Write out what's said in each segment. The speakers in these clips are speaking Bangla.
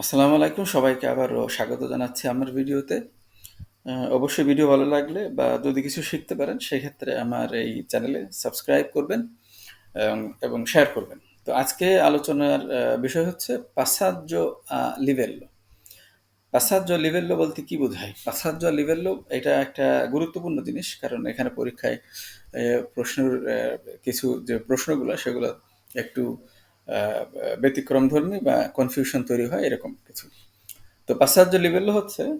আসসালামু আলাইকুম, সবাইকে আবারও স্বাগত জানাচ্ছি আমার ভিডিওতে। অবশ্যই ভিডিও ভালো লাগলে বা যদি কিছু শিখতে পারেন, সেক্ষেত্রে আমার এই চ্যানেলে সাবস্ক্রাইব করবেন, এবং শেয়ার করবেন। তো আজকে আলোচনার বিষয় হচ্ছে পাসাজ্য লিভেল্লো। পাসাজ্য লিভেল্লো বলতে কি বোঝায়? পাসাজ্য লিভেল্লো এটা একটা গুরুত্বপূর্ণ জিনিস, কারণ এখানে পরীক্ষায় প্রশ্নের কিছু যে প্রশ্নগুলো, সেগুলো একটু ব্যতিক্রম ধর্মী বা কনফিউশন তৈরি হয় এরকম কিছু। তো পাশ্চাত্য লিবেল হচ্ছে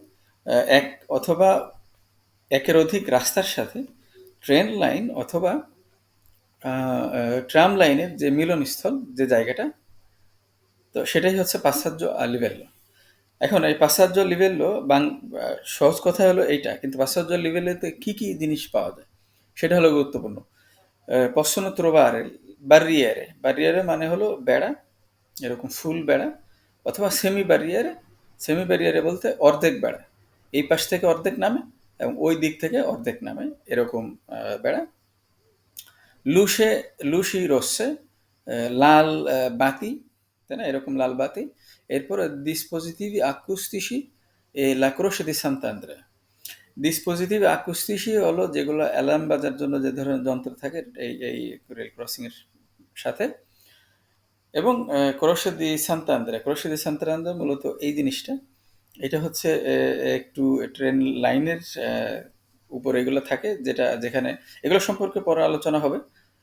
এক অথবা একের অধিক রাস্তার সাথে ট্রেন লাইন অথবা ট্রাম লাইনের যে মিলনস্থল যে জায়গাটা তো সেটাই হচ্ছে পাশ্চাত্য লিভেল্লো এখন এই পাশ্চাত্য লিভেল্লো বাং সহজ কথা হলো এইটা কিন্তু পাশ্চাত্য লিভেলেতে কি কি জিনিস পাওয়া যায় সেটা হলো গুরুত্বপূর্ণ। আহ, possono barriere. Barriere মানে হলো বেড়া, এরকম ফুল বেড়া, অথবা সেমি ব্যারিয়ারে সেমি ব্যারিয়ারে বলতে অর্ধেক বেড়া। এই পাশ থেকে অর্ধেক নামে এবং ওই দিক থেকে অর্ধেক নামে এরকম বেড়া। লুসে, লুসি রোসে লাল বাতি, তাই না? এরকম লাল বাতি। এরপরে dispositivi acoustici এ croce di Sant'Andrea ডিসপোজিটিভ আকুস্টিসি হলো যেগুলো অ্যালার্ম বাজার জন্য যে ধরনের যন্ত্র থাকে, এই এই রেল ক্রসিং এর সাথে। এবং ক্রোশে দি সান্তান্দ্রা ক্রোশে সান্তান্দ্রা মূলত এই জিনিসটা। এটা হচ্ছে একটু ট্রেন লাইনের উপর এগুলো থাকে যেটা যেখানে এগুলো সম্পর্কে পরে আলোচনা হবে।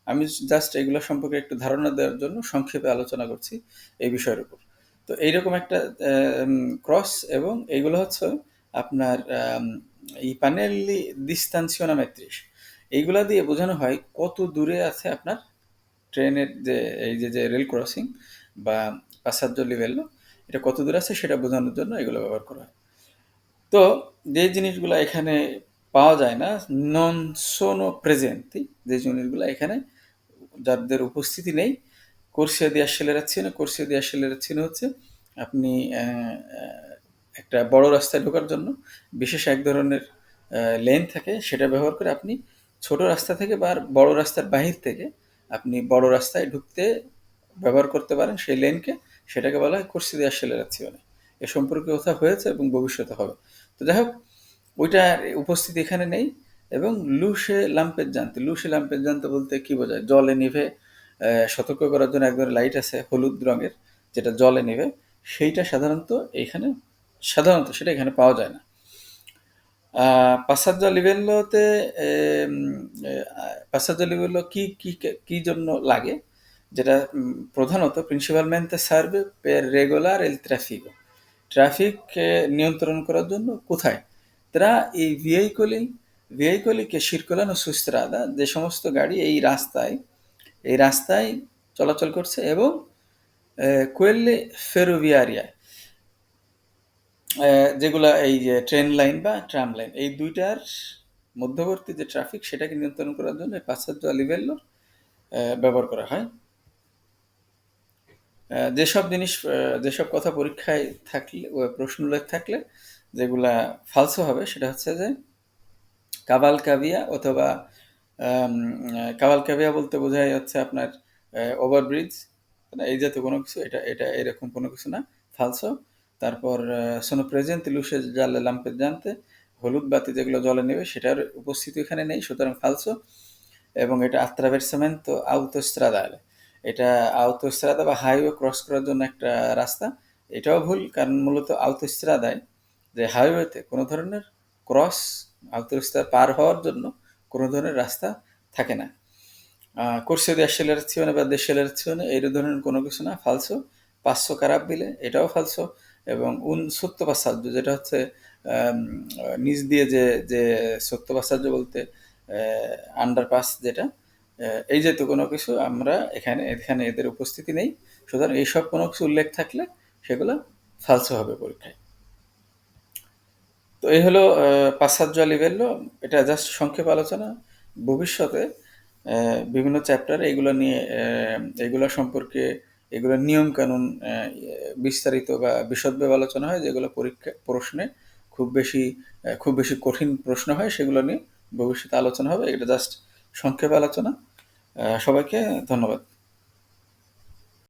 আমি জাস্ট এগুলো সম্পর্কে একটু ধারণা দেওয়ার জন্য সংক্ষেপে আলোচনা করছি এই বিষয়ের উপর। তো এইরকম একটা ক্রস এবং এগুলো হচ্ছে আপনার এই প্যানেলি ডিস্তানসিওনা মেট্রিস এইগুলা দিয়ে বোঝানো হয় কত দূরে আছে আপনার ট্রেনের যে, এই যে যে রেল ক্রসিং বা পাসাজ্য লেভেল এটা কত দূর আছে সেটা বোঝানোর জন্য এগুলো ব্যবহার করা হয়। তো যে জিনিসগুলো এখানে পাওয়া যায় না নন সোনো প্রেজেন্টি যে জিনিসগুলো এখানে যাদের উপস্থিতি নেই কোর্সিয়া দিয়া সেলেরাচ্ছিনো কোর্সিয়া দিয়া সেলেরাচ্ছিনো হচ্ছে আপনি একটা বড় রাস্তায় ঢোকার জন্য বিশেষ এক ধরনের লেন থাকে, সেটা ব্যবহার করে আপনি ছোট রাস্তা থেকে বা বড় রাস্তার বাহির থেকে আপনি বড় রাস্তায় ঢুকতে ব্যবহার করতে পারেন সেই লেনকে, সেটাকে বলা হয় কোর্সি দিয়া সেলেরাচ্ছিওনে এ সম্পর্কে কথা হয়েছে এবং ভবিষ্যতে হবে। তো যাই হোক, ওইটার উপস্থিতি এখানে নেই এবং লুসে লাম্পের জানতে লুসে লাম্পের জানতে বলতে কি বোঝায়? জলে নিভে সতর্ক করার জন্য এক ধরনের লাইট আছে, হলুদ রঙের, যেটা জলে নিভে, সেইটা সাধারণত এখানে, সাধারণত সেটা এখানে পাওয়া যায় না। এম, আহ, পাসাজ্জা লিভেল্লো কি কি কি জন্য লাগে? যেটা প্রধানত প্রিন্সিপালmente serve per regolare il traffico traffic নিয়ন্ত্রণ করার জন্য কোথায়? i veicoli veicoli che circolano su strada যে সমস্ত গাড়ি এই রাস্তায় এই রাস্তায় চলাচল করছে এবং ferroviarie আহ, যেগুলা এই যে ট্রেন লাইন বা ট্রাম লাইন এই দুইটার মধ্যবর্তী যে ট্রাফিক সেটাকে নিয়ন্ত্রণ করার জন্য পাশ্চাত্য লিভেল্লো ব্যবহার করা হয়। যেসব জিনিস যেসব কথা পরীক্ষায় থাকলে প্রশ্ন উল্লেখ থাকলে যেগুলা ফালসো হবে, সেটা হচ্ছে যে কাবাল কাবিয়া অথবা কাবাল কাবিয়া বলতে বোঝায় হচ্ছে আপনার ওভারব্রিজ এই জাতীয় কোনো কিছু, এটা এটা এরকম কোনো কিছু না ফালসো তারপর সোনো প্রেজেন্ট লুসে জালে লাম্পের জানতে হলুদ বাতি যেগুলো জলে নেবে সেটার উপস্থিতি এখানে নেই, সুতরাং ফালসো এবং এটা attraversamento autostradale এটা autostrada বা হাইওয়ে ক্রস করার জন্য একটা রাস্তা। এটাও ভুল, কারণ মূলত autostradaয় যে হাইওয়েতে কোনো ধরনের ক্রস autostrada পার হওয়ার জন্য কোনো ধরনের রাস্তা থাকে না। corsia di accelerazione বা decelerazione, এই ধরনের কোনো কিছু না ফালসো পাঁচশো খারাপ দিলে, এটাও ফালসো এবং উন সত্য পাশ্চার্য যেটা হচ্ছে নিচ দিয়ে যে যে সত্য পাশ্চার্য বলতে আন্ডারপাস যেটা এই জাতীয় কোনো কিছু আমরা এখানে এখানে এদের উপস্থিতি নেই। সুতরাং এইসব কোনো কিছু উল্লেখ থাকলে সেগুলো ফালসো হবে পরীক্ষায়। তো এই হলো পাশ্চাত্য লিভেল্লো এটা জাস্ট সংক্ষেপ আলোচনা। ভবিষ্যতে বিভিন্ন চ্যাপ্টার এগুলো নিয়ে এগুলো সম্পর্কে এগুলোর নিয়ম কানুন বিস্তারিত বা বিশদভাবে আলোচনা হয়, যেগুলো পরীক্ষা, প্রশ্নে খুব বেশি খুব বেশি কঠিন প্রশ্ন হয়, সেগুলো নিয়ে ভবিষ্যতে আলোচনা হবে। এটা জাস্ট সংক্ষেপ আলোচনা। সবাইকে ধন্যবাদ।